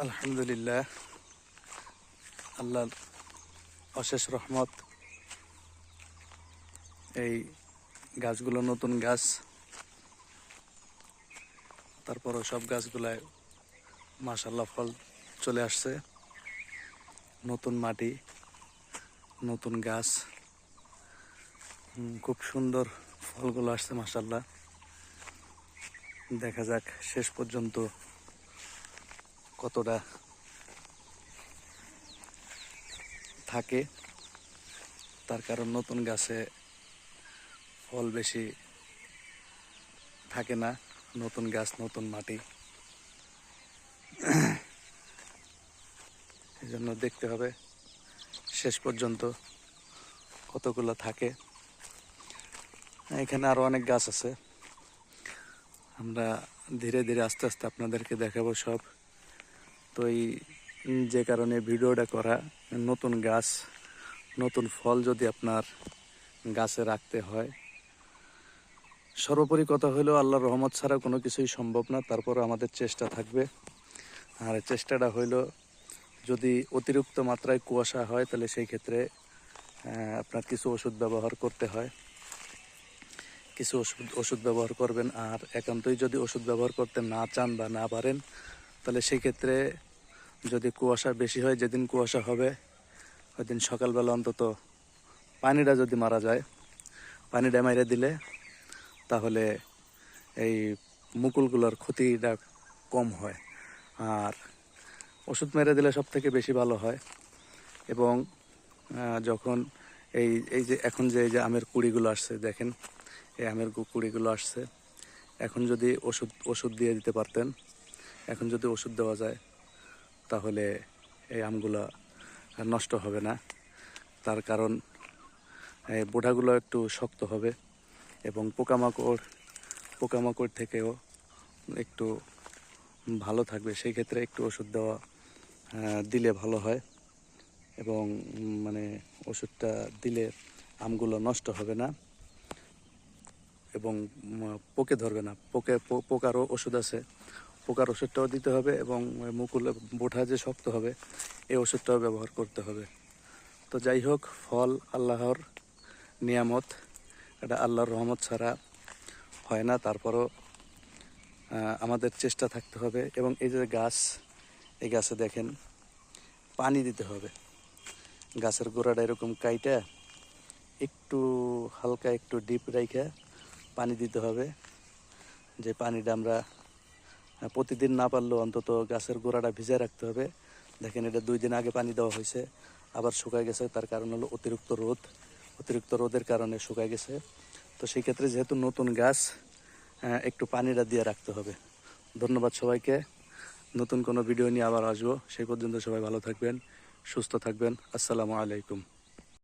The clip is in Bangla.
আলহামদুলিল্লাহ। আল্লাহর অশেষ রহমত। এই গাছগুলো নতুন গাছ। তারপরও সব গাছগুলায় মাশাল্লাহ ফল চলে আসছে। নতুন মাটি, নতুন গাছ। খুব সুন্দর ফলগুলো আসছে মাশাল্লাহ দেখা যাক শেষ পর্যন্ত কতটা থাকে, তার কারণ নতুন গাছে ফল বেশি থাকে না, নতুন গাছ, নতুন মাটি। এই জন্য দেখতে হবে শেষ পর্যন্ত কতগুলো থাকে। এখানে আরও অনেক গাছ আছে। আমরা ধীরে ধীরে আস্তে আস্তে আপনাদেরকে দেখাবো সব। তো এই যে কারণে ভিডিওটা করা, নতুন গাছ, নতুন ফল যদি আপনার গাছে রাখতে হয়। সর্বোপরি কথা হলো, আল্লাহর রহমত ছাড়া কোনো কিছুই সম্ভব না তারপর আমাদের চেষ্টা থাকবে। আর চেষ্টাটা হইল যদি অতিরিক্ত মাত্রায় কুয়াশা হয়, তাহলে সেই ক্ষেত্রে আপনার কিছু ওষুধ ব্যবহার করতে হয়। কিছু ওষুধ ওষুধ ব্যবহার করবেন। আর একান্তই যদি ওষুধ ব্যবহার করতে না চান বা না পারেন তাহলে সেই ক্ষেত্রে যদি কুয়াশা বেশি হয়, যেদিন কুয়াশা হবে ওই দিন সকালবেলা অন্তত পানিটা যদি মারা যায়, পানিটা মাইরে দিলে তাহলে এই মুকুলগুলোর ক্ষতিটা কম হয়। আর ওষুধ মেরে দিলে সব থেকে বেশি ভালো হয়। এবং যখন এই এই যে এখন যে, এই যে আমের কুড়িগুলো আসছে, দেখেন, এই আমের কুড়িগুলো আসছে। এখন যদি ওষুধ ওষুধ দিয়ে দিতে পারতেন এখন যদি ওষুধ দেওয়া যায়, তাহলে এই আমগুলো নষ্ট হবে না। তার কারণ বোঢাগুলো একটু শক্ত হবে এবং পোকামাকড় পোকামাকড় থেকেও একটু ভালো থাকবে। সেই ক্ষেত্রে একটু ওষুধ দেওয়া দিলে ভালো হয় এবং মানে ওষুধটা দিলে আমগুলো নষ্ট হবে না এবং পোকে ধরবে না। পোকে পোকারও ওষুধ আছে। পোকার ওষুধটাও দিতে হবে এবং মুকুল বোঠা যে শক্ত হবে, এই ওষুধটাও ব্যবহার করতে হবে। তো যাই হোক, ফল আল্লাহর নিয়ামত, এটা আল্লাহর রহমত ছাড়া হয় না। তারপরও আমাদের চেষ্টা থাকতে হবে এবং এই যে গাছ, এই গাছে দেখেন, পানি দিতে হবে। গাছের গোড়াটা এরকম কাইটা, একটু হালকা, একটু ডিপ রাইখা পানি দিতে হবে। যে পানিটা আমরা প্রতিদিন না পারলেও অন্তত গাছের গোড়াটা ভিজায় রাখতে হবে। দেখেন এটা দুই দিন আগে পানি দেওয়া হয়েছে আবার শুকায় গেছে তার কারণ হলো অতিরিক্ত রোদ। অতিরিক্ত রোদের কারণে শুকায় গেছে। তো সেই ক্ষেত্রে যেহেতু নতুন গাছ আহ, একটু পানিটা দিয়ে রাখতে হবে। ধন্যবাদ সবাইকে। নতুন কোনো ভিডিও নিয়ে আবার আসব। সেই পর্যন্ত সবাই ভালো থাকবেন সুস্থ থাকবেন। আসসালামু আলাইকুম।